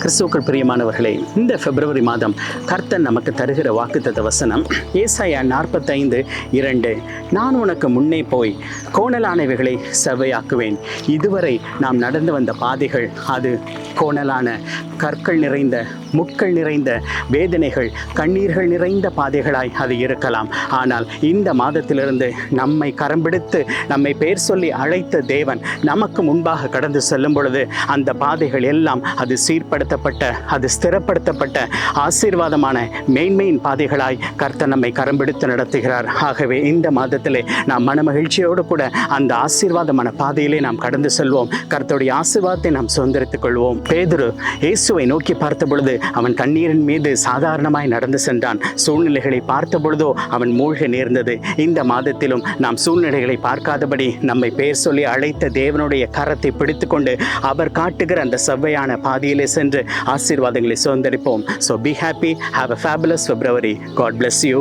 கிறிஸ்துக்கள் பிரியமானவர்களே இந்த பிப்ரவரி மாதம் கர்த்தன் நமக்கு தருகிற வாக்குத்தத்த வசனம் ஏசாயா நாற்பத்தைந்து இரண்டு. நான் உனக்கு முன்னே போய் கோணலானவைகளை செவ்வையாக்குவேன் இதுவரை நாம் நடந்து வந்த பாதைகள் அது. கோணலான கற்கள் நிறைந்த முட்கள் நிறைந்த வேதனைகள் கண்ணீர்கள் நிறைந்த பாதைகளாய் அது இருக்கலாம். ஆனால் இந்த மாதத்திலிருந்து நம்மை கரம்பிடித்து நம்மை பெயர் சொல்லி அழைத்த தேவன் நமக்கு முன்பாக கடந்து செல்லும் பொழுது அந்த பாதைகள் எல்லாம் அது சீர்பட சீர்படுத்தப்பட்ட அது ஸ்திரப்படுத்தப்பட்ட ஆசீர்வாதமான மேன்மையின் பாதைகளாய் கர்த்தர் நம்மை கரம்பிடித்து நடத்துகிறார். ஆகவே இந்த மாதத்திலே நாம் மனமகிழ்ச்சியோடு கூட அந்த ஆசீர்வாதமான பாதையிலே நாம் கடந்து செல்வோம். கர்த்தருடைய ஆசீர்வாதத்தை நாம் சுதந்திரித்துக் கொள்வோம். பேதுரு இயேசுவை நோக்கி பார்த்த பொழுது அவன் கண்ணீரின் மீது சாதாரணமாய் நடந்து சென்றான். சூழ்நிலைகளை பார்த்த பொழுதோ அவன் மூழ்க நேர்ந்தது. இந்த மாதத்திலும் நாம் சூழ்நிலைகளை பார்க்காதபடி நம்மை பெயர் சொல்லி அழைத்த தேவனுடைய கரத்தை பிடித்துக்கொண்டு அவர் காட்டுகிற அந்த செவ்வையான பாதையிலே சென்று என்று ஆசீர்வாதங்களை சுதந்திரிப்போம். So be happy have a fabulous February God bless you